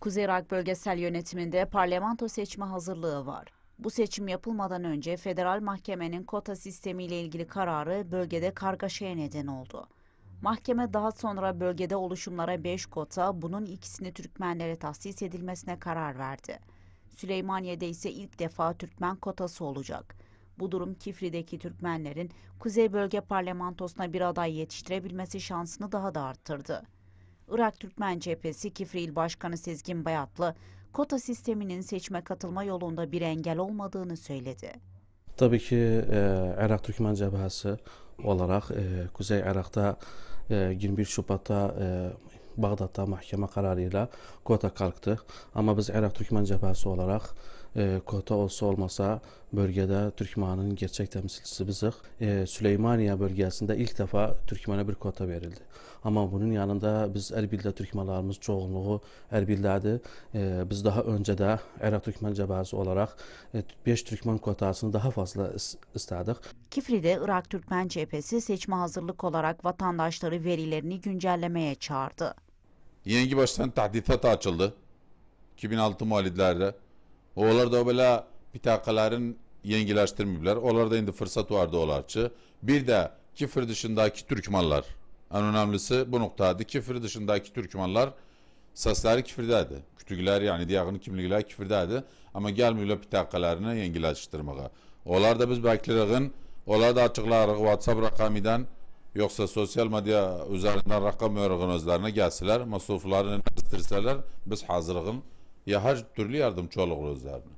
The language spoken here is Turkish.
Kuzey Irak Bölgesel Yönetiminde parlamento seçme hazırlığı var. Bu seçim yapılmadan önce federal mahkemenin kota sistemiyle ilgili kararı bölgede kargaşaya neden oldu. Mahkeme daha sonra bölgede oluşumlara 5 kota, bunun ikisini Türkmenlere tahsis edilmesine karar verdi. Süleymaniye'de ise ilk defa Türkmen kotası olacak. Bu durum Kifri'deki Türkmenlerin Kuzey Bölge Parlamentosu'na bir aday yetiştirebilmesi şansını daha da arttırdı. Irak Türkmen Cephesi Kifri Başkanı Sezgin Bayatlı, kota sisteminin seçme katılma yolunda bir engel olmadığını söyledi. Tabii ki e, Irak Türkmen Cebhası olarak e, Kuzey Irak'ta e, 21 Şubat'ta e, Bağdat'ta mahkeme kararıyla kota kalktı. Ama biz Irak Türkmen Cebhası olarak e, kota olsa olmasa bölgede Türkmen'in gerçek temsilcisi biziz. E, Süleymaniye bölgesinde ilk defa Türkmen'e bir kota verildi. Ama bunun yanında biz Erbil'de Türkmenlarımız çoğunluğu Erbil'deydi. E, biz daha önce de Irak Türkmen Cebhası olarak 5 Türkmen kotasını daha fazla is- istedik. Kifri'de Irak Türkmen Cephesi seçme hazırlık olarak vatandaşları verilerini güncellemeye çağırdı. Yeni baştan tahdisat açıldı. 2006 muhalidlerde. Onlar da böyle pitakaların yengileştirmiyorlar. Onlar da indi fırsat vardı olarçı. Bir de Kifir dışındaki Türkmenler. En önemlisi bu noktaydı. Kifir dışındaki Türkmenler sesleri Kifir'deydi. Kütükler yani diyağın kimlikler Kifir'deydi. Ama gelmiyorlar pitakalarını yengileştirmeye. Onlar da biz bekleriz. Onlar da açıklarız WhatsApp rakamından Yoksa sosyal medya üzerinden rakam öğrenin özlerine gelseler, masraflarını istirseler biz hazırız. Ya her türlü yardımcı oluruz özlerine.